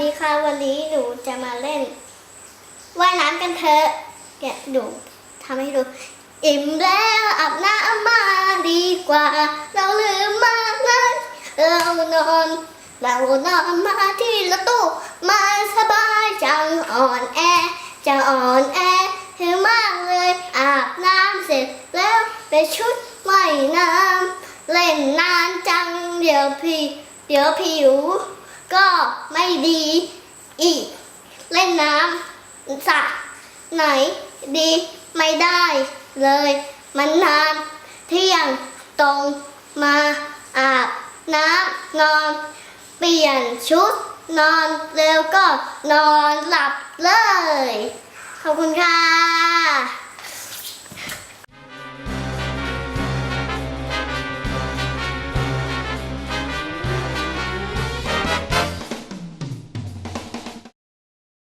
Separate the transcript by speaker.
Speaker 1: ดีค่ะวันนี้หนูจะมาเล่นว่ายน้ำกันเถอะเนี่ยหนูทำให้ดู อิ่มแล้วอาบน้ำมาดีกว่า เราลืมมาเลยเรานอน เรานอนมาที่ละตู้มาสบายจังอ่อนแอจะอ่อนแอถึงมากเลยอาบน้ำเสร็จแล้วไปชุดว่ายน้ำเล่นนานจังเดี๋ยวพี่ เดี๋ยวผิว ก็ไม่ดีอีก เล่นน้ำสระไหนดีไม่ได้เลย มันนานเที่ยงตรงมาอาบน้ำนอน เปลี่ยนชุดนอนเร็วก็นอนหลับเลย ขอบคุณค่ะ